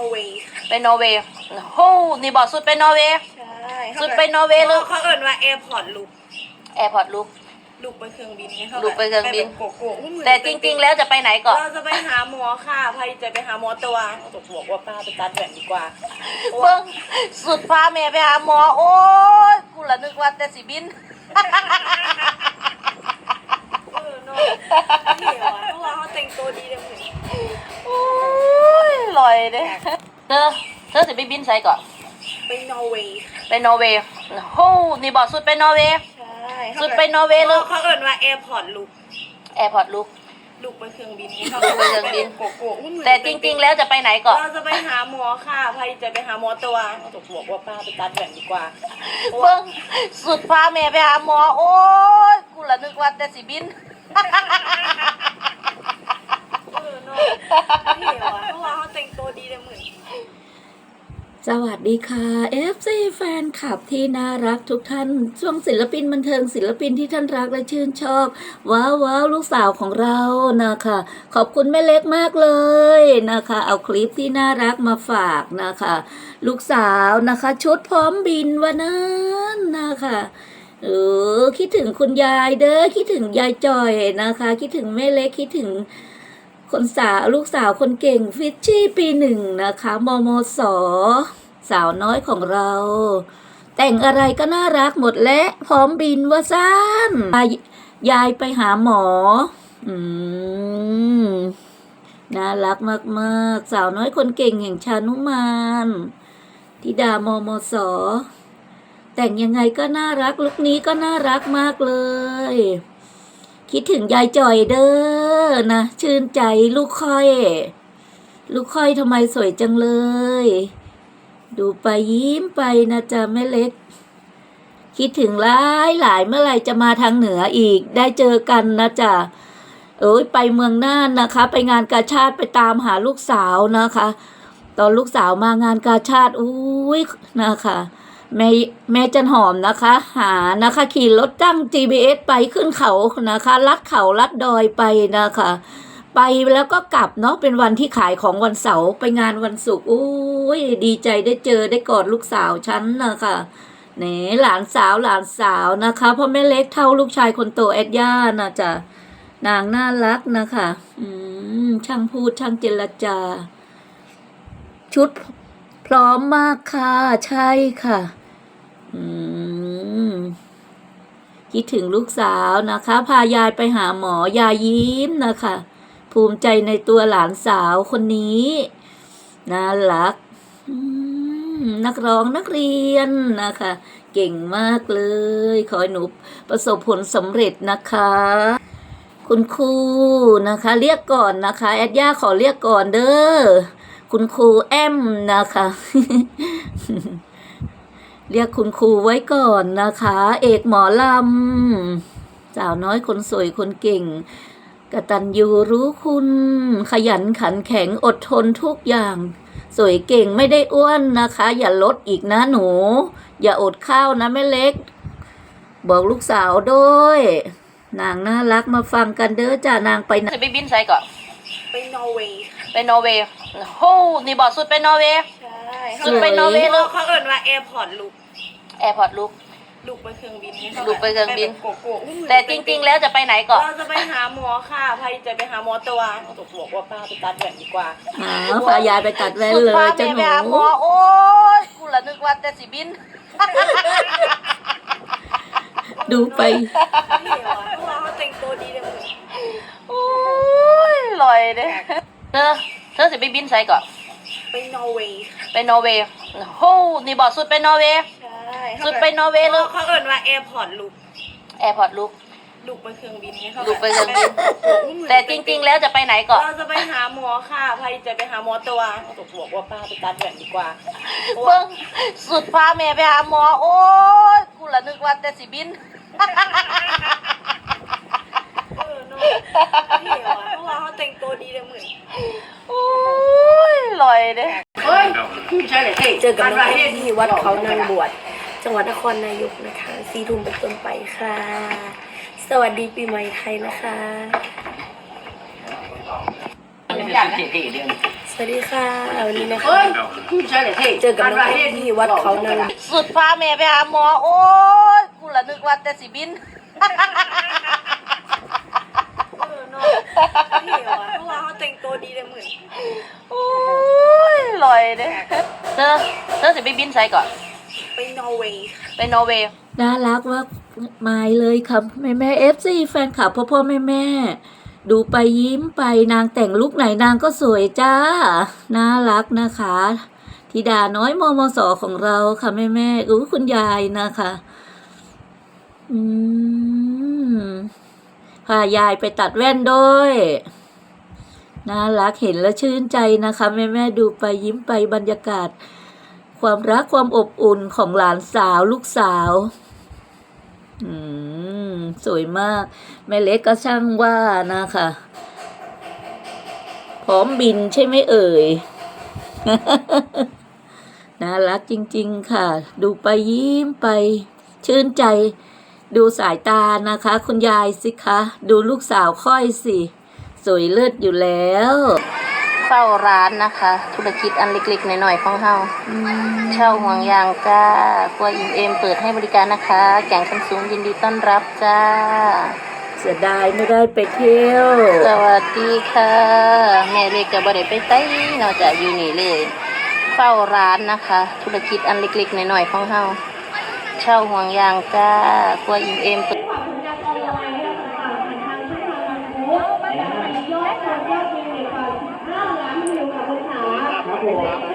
อร์เวย์ไปนอร์เวย์โอ้นี่บอกสุดไปนอร์เวย์ใช่สุดไปนอร์เวย์เลยเขาเอิ้นว่าแอร์พอร์ตลุกแอร์พอร์ตลุกลุกไปเครื่องบินไงลุกไปเครื่องบินไปแบบโกโก้แต่จริง ๆ แล้วจะไปไหนก่อนเราจะไปหาหมอค่ะพายจะไปหาหมอตัวตกบอกว่าป้าไปตัดแหวนดีกว่าเบิ่งสุดพาแม่ไปหาหมอโอ้ยกูละนึกว่าแต่สิบินเออเนาะเหี่ยวอะเพราะว่าเขาแต่งตัวดีเลยเหมือนโอ้ ยลอยเด้เธอเธอสิไปบินไสก่อนไปนอร์เวย์ ไปนอร์เวย์โอ้นี่บอกสุดไปนอร์เวย์ ใช่สุดไปนอร์เวย์เลยเขาเอิ้นว่าแอร์พอร์ตลุกแอร์พอร์ตลุกลุกไปเครื่องบินไงลุกไปเครื่องบินแบบโกโก้แต่จริง ๆ แล้วจะไปไหนก่อน เราจะไปหาหมอค่ะพายจะไปหาหมอตัวตกบอกว่าป้าไปตัดแหวนดีกว่าเบิ่งสุดพาแม่ไปหาหมอ โอ้ยกูละนึกว่าแต่สิบิน เออเนาะเหี่ยวอะเพราะว่าเขาแต่งตัวดีเลยเหมือน สวัสดีค่ะ FC แฟนคลับที่น่ารักทุกท่าน ช่วงศิลปินบันเทิงศิลปินที่ท่านรักและชื่นชอบ ว้าวว้าวลูกสาวของเรานะคะ ขอบคุณแม่เล็กมากเลยนะคะ เอาคลิปที่น่ารักมาฝากนะคะ ลูกสาวนะคะชุดพร้อมบินวันนั้นนะคะเออคิดถึงคุณยายเด้อคิดถึงยายจอยนะคะ คิดถึงแม่เล็กคิดถึงคนสาวลูกสาวคนเก่งฟิชชี่ปีหนึ่งนะคะมมส สาวน้อยของเรา แต่งอะไรก็น่ารักหมดและพร้อมบินว่าซ่านยายไปหาหมอ อืม น่ารักมากๆ สาวน้อยคนเก่งแห่งชานุมานธิดามมสแต่งยังไงก็น่ารักลุคนี้ก็น่ารักมากเลย คิดถึงยายจ่อยเด้อนะ ชื่นใจลูกค่อย ลูกค่อยทำไมสวยจังเลย ดูไปยิ้มไปนะจ๊ะแม่เล็ก คิดถึงหลายหลายเมื่อไรจะมาทางเหนืออีก ได้เจอกันนะจ๊ะเอ้ยไปเมืองน่านนะคะ ไปงานกาชาติไปตามหาลูกสาวนะคะ ตอนลูกสาวมางานกาชาติอุ้ยนะคะแม่แม่จันหอมนะคะ หานะคะขี่รถตั้ง GPS ไปขึ้นเขานะคะ ลัดเขาลัดดอยไปนะคะ ไปแล้วก็กลับเนาะเป็นวันที่ขายของวันเสาร์ไปงานวันศุกร์อุ้ยดีใจได้เจอได้กอดลูกสาวฉันนะคะเน่หลานสาวหลานสาวนะคะพราะแม่เล็กเท่าลูกชายคนโตแอดย่านะจ๊ะนางน่ารักนะคะ อืมช่างพูดช่างเจรจา ชุดพร้อมมากค่ะ ใช่ค่ะ อืมคิดถึงลูกสาวนะคะ พายายไปหาหมอยายยิ้มนะคะ ภูมิใจในตัวหลานสาวคนนี้น่ารักนักร้องนักเรียนนะคะ เก่งมากเลย ขอให้หนูประสบผลสำเร็จนะคะ คุณครูนะคะ เรียกก่อนนะคะแอดย่าขอเรียกก่อนเด้อคุณครูแอมนะคะ เรียกคุณครูไว้ก่อนนะคะ เอกหมอลำสาวน้อยคนสวยคนเก่ง กตัญญูรู้คุณ ขยันขันแข็งอดทนทุกอย่าง สวยเก่งไม่ได้อ้วนนะคะ อย่าลดอีกนะหนู อย่าอดข้าวนะแม่เล็ก บอกลูกสาวด้วยนางน่ารักมาฟังกันเด้อจ้านางไปไหนสิไปบินไสก่อนไปนอร์เวย์ไปนอร์เวย์โอ้นี่บอกสุดไปนอร์เวย์ใช่สุดไปนอร์เวย์เลยเขาเอิ้นว่าแอร์พอร์ตลุกแอร์พอร์ตลุก ลุกไปเครื่องบินไงลุกไปเครื่องบิน แบบโกโก้แต่จริง ๆ แล้วจะไปไหนก่อนเราจะไปหาหมอค่ะพายจะไปหาหมอตัวตกบอกว่าป้าไปตัดแหวนดีกว่าหาพายายไปตัดแว่นสุดเลยพาจ้าแม่หไปหาหมนูอโอ้ยกูละนึกว่าแต่สิบิน ดูไปเหี่ยวอะเพราะว่าเขาแต่งตัวดีเลยเหมือนโอ้ยลอยเด้เธอเธอสิไปบินไสก่อน ไปนอร์เวย์ไปนอร์เวย์โอ้นี่บอกสุดไปนอร์เวย์ใช่ สุดไปนอร์เวย์เลย เขาเอิ้นว่าแอร์พอร์ตลุกแอร์พอร์ตลุกลุกไปเครื่องบินไงลุกไปเครื่องบิน แต่จริง ๆ แล้วจะไปไหนก่อนเราจะไปหาหมอค่ะพายจะไปหาหมอตัวตกบอกว่าป้าไปตัดแหวนดีกว่าเบิ่งสุดพาแม่ไปหาหมอ โอ้ยกูละนึกว่าแต่สิบินเออเนาะเหี่ยวอะเพราะว่าเขาแต่งตัวดีเลยเหมือนโอ้ยลอยเด้เจอกับน้องเอ็มที่วัดเขานางบวช จังหวัดนครนายกนะคะสี่ทุ่มเป็นต้นไปค่ะ สวัสดีปีใหม่ไทยนะคะ สวัสดีค่ะวันนี้นะคะเฮ้ยเจอกับน้องเอ็มที่วัดเขานางบวชสุดพาแม่ไปหาหมอโอ้ยกูละนึกว่าแต่สิบินนี่เหรอเพราะว่าเขาแต่งตัวดีเลยเหมือนโอ้ยลอยเด้เธอเธอสิไปบินไสก่อน ไปนอร์เวย์ไปนอร์เวย์น่ารักมากมายเลยครับแม่แม่เอฟซีแฟนคลับพ่อพ่อแม่แม่ดูไปยิ้มไปนางแต่งลุกไหนนางก็สวยจ้า น่ารักนะคะธิดาน้อยมมสของเราค่ะแม่แม่อู้คุณยายนะคะอืมพายายไปตัดแว่นด้วย น่ารักเห็นแล้วชื่นใจนะคะ แม่แม่ดูไปยิ้มไปบรรยากาศ ความรักความอบอุ่นของหลานสาวลูกสาวอืมสวยมาก แม่เล็กก็ช่างว่านะคะ พร้อมบินใช่ไหมเอ่ยน่ารักจริง ๆ ค่ะ ดูไปยิ้มไป ชื่นใจ ดูสายตานะคะ คุณยายสิคะ ดูลูกสาวค่อยสิ สวยเลิศอยู่แล้ว เฝ้าร้านนะคะ ธุรกิจอันเล็กๆหน่อยๆของเฮาอืมเช่าห่วงยางจ้าครัวอิมเอมเปิดให้บริการนะคะ แก่งคำสูงยินดีต้อนรับจ้า เสียดายไม่ได้ไปเที่ยว สวัสดีค่ะ แม่เล็กกับบ่ได้ไปไต้นอกจากอยู่นี่เลย เฝ้าร้านนะคะ ธุรกิจอันเล็กๆหน่อยๆของเฮาเช่าห่วงยางจ้าครัวอิมเอมเปิด Yeah.